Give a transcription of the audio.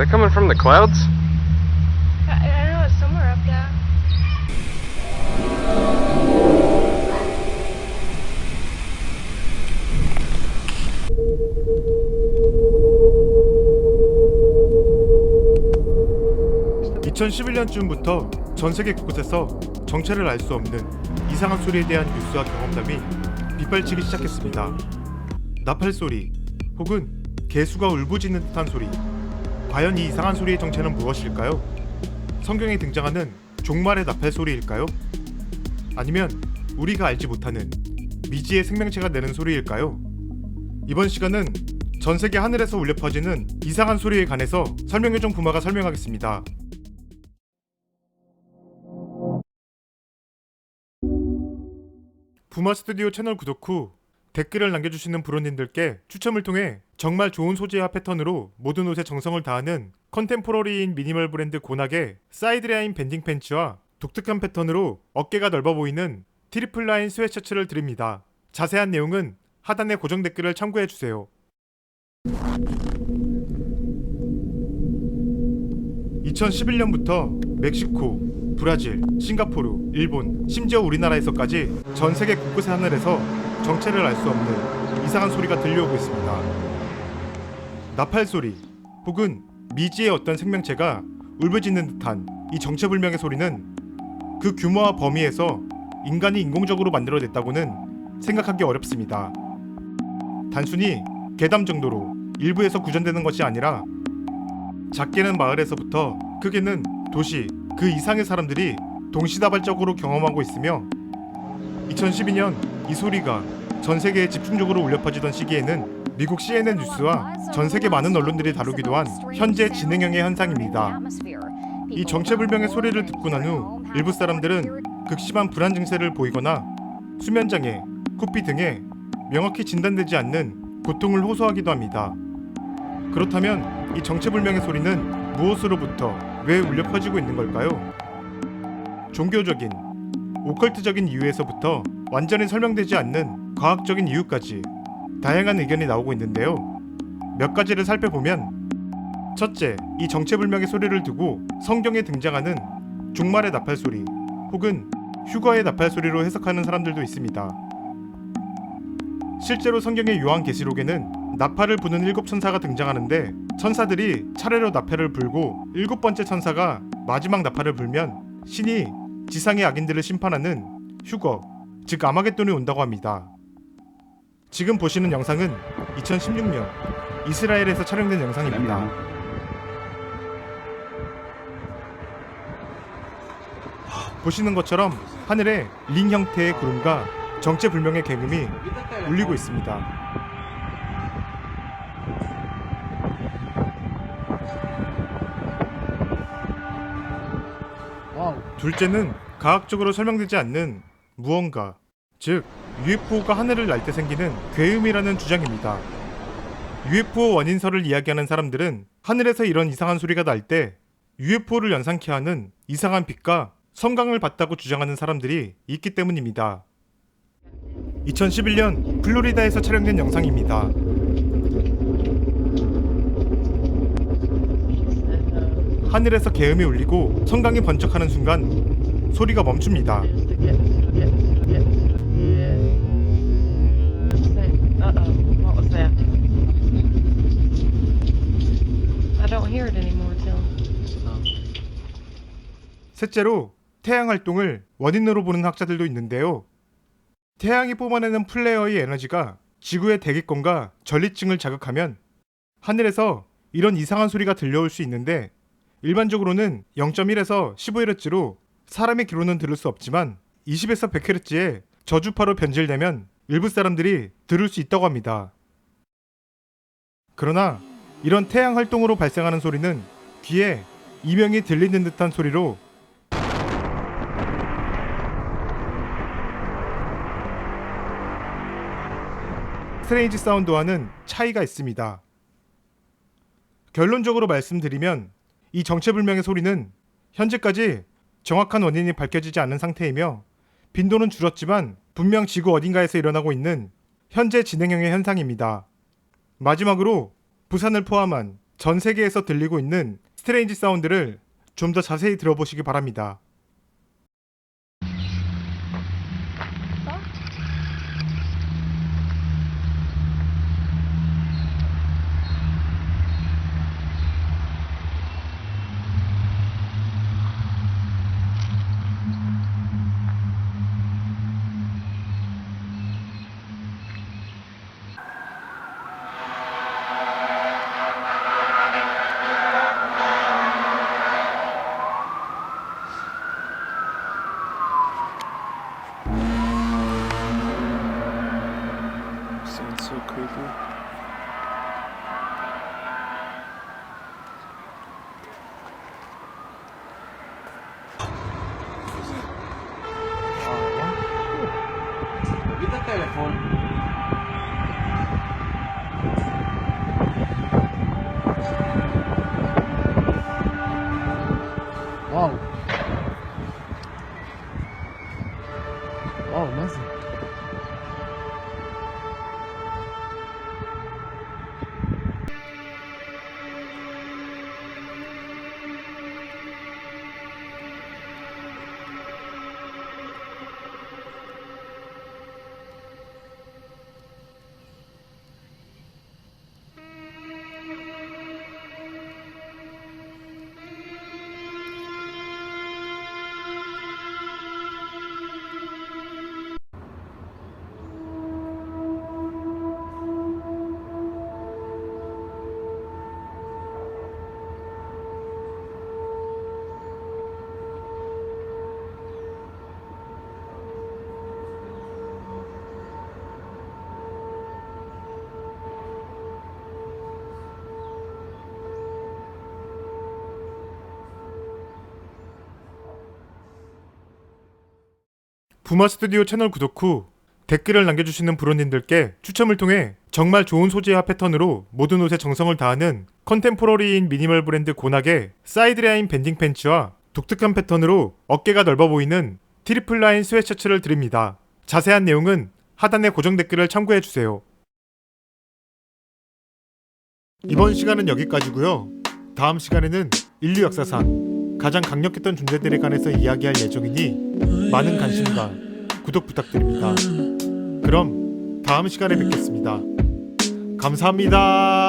that coming from the clouds? I, I don't know, it's somewhere up there. 음. 2011년쯤부터 전 세계 곳곳에서 정체를 알 수 없는 이상한 소리에 대한 뉴스와 경험담이 빗발치기 시작했습니다. 나팔 소리 혹은 개수가 울부짖는 듯한 소리. 과연 이 이상한 소리의 정체는 무엇일까요? 성경에 등장하는 종말의 나팔 소리일까요? 아니면 우리가 알지 못하는 미지의 생명체가 내는 소리일까요? 이번 시간은 전 세계 하늘에서 울려 퍼지는 이상한 소리에 관해서 설명요정 부마가 설명하겠습니다. 부마 스튜디오 채널 구독 후 댓글을 남겨주시는 브로님들께 추첨을 통해 정말 좋은 소재와 패턴으로 모든 옷에 정성을 다하는 컨템포러리인 미니멀 브랜드 고낙의 사이드라인 밴딩 팬츠와 독특한 패턴으로 어깨가 넓어 보이는 트리플 라인 스웨셔츠를 드립니다. 자세한 내용은 하단의 고정 댓글을 참고해 주세요. 2011년부터 멕시코, 브라질, 싱가포르, 일본, 심지어 우리나라에서까지 전 세계 곳곳의 하늘에서 정체를 알 수 없는 이상한 소리가 들려오고 있습니다. 나팔 소리 혹은 미지의 어떤 생명체가 울부짖는 듯한 이 정체불명의 소리는 그 규모와 범위에서 인간이 인공적으로 만들어냈다고는 생각하기 어렵습니다. 단순히 괴담 정도로 일부에서 구전되는 것이 아니라 작게는 마을에서부터 크게는 도시 그 이상의 사람들이 동시다발적으로 경험하고 있으며 2012년 이 소리가 전 세계에 집중적으로 울려 퍼지던 시기에는 미국 CNN 뉴스와 전 세계 많은 언론들이 다루기도 한 현재 진행형의 현상입니다. 이 정체불명의 소리를 듣고 난 후 일부 사람들은 극심한 불안 증세를 보이거나 수면장애, 코피 등의 명확히 진단되지 않는 고통을 호소하기도 합니다. 그렇다면 이 정체불명의 소리는 무엇으로부터 왜 울려 퍼지고 있는 걸까요? 종교적인, 오컬트적인 이유에서부터 완전히 설명되지 않는 과학적인 이유까지 다양한 의견이 나오고 있는데요. 몇 가지를 살펴보면 첫째, 이 정체불명의 소리를 두고 성경에 등장하는 종말의 나팔 소리 혹은 휴거의 나팔 소리로 해석하는 사람들도 있습니다. 실제로 성경의 요한 계시록에는 나팔을 부는 일곱 천사가 등장하는데 천사들이 차례로 나팔을 불고 일곱 번째 천사가 마지막 나팔을 불면 신이 지상의 악인들을 심판하는 휴거, 즉 아마겟돈이 온다고 합니다. 지금 보시는 영상은 2016년 이스라엘에서 촬영된 영상입니다. 보시는 것처럼 하늘에 링 형태의 구름과 정체불명의 개금이 울리고 있습니다. 둘째는 과학적으로 설명되지 않는 무언가, 즉 UFO가 하늘을 날 때 생기는 괴음이라는 주장입니다. UFO 원인설을 이야기하는 사람들은 하늘에서 이런 이상한 소리가 날 때 UFO를 연상케 하는 이상한 빛과 성광을 봤다고 주장하는 사람들이 있기 때문입니다. 2011년 플로리다에서 촬영된 영상입니다. 하늘에서 개음이 울리고 성광이 번쩍하는 순간 소리가 멈춥니다. 셋째로 태양 활동을 원인으로 보는 학자들도 있는데요. 태양이 뿜어내는 플레어의 에너지가 지구의 대기권과 전리층을 자극하면 하늘에서 이런 이상한 소리가 들려올 수 있는데 일반적으로는 0.1에서 15Hz로 사람의 귀로는 들을 수 없지만 20에서 100Hz의 저주파로 변질되면 일부 사람들이 들을 수 있다고 합니다. 그러나 이런 태양 활동으로 발생하는 소리는 귀에 이명이 들리는 듯한 소리로 스트레인지 사운드와는 차이가 있습니다. 결론적으로 말씀드리면 이 정체불명의 소리는 현재까지 정확한 원인이 밝혀지지 않은 상태이며 빈도는 줄었지만 분명 지구 어딘가에서 일어나고 있는 현재 진행형의 현상입니다. 마지막으로 부산을 포함한 전 세계에서 들리고 있는 스트레인지 사운드를 좀 더 자세히 들어보시기 바랍니다. so creepy. Wow. Wow, amazing. 부마 스튜디오 채널 구독 후 댓글을 남겨주시는 브로님들께 추첨을 통해 정말 좋은 소재와 패턴으로 모든 옷에 정성을 다하는 컨템포러리인 미니멀 브랜드 고낙의 사이드라인 밴딩 팬츠와 독특한 패턴으로 어깨가 넓어 보이는 트리플 라인 스웨셔츠를 드립니다. 자세한 내용은 하단의 고정 댓글을 참고해 주세요. 이번 시간은 여기까지고요. 다음 시간에는 인류 역사상 가장 강력했던 존재들에 관해서 이야기할 예정이니 많은 관심과 구독 부탁드립니다. 그럼 다음 시간에 뵙겠습니다. 감사합니다.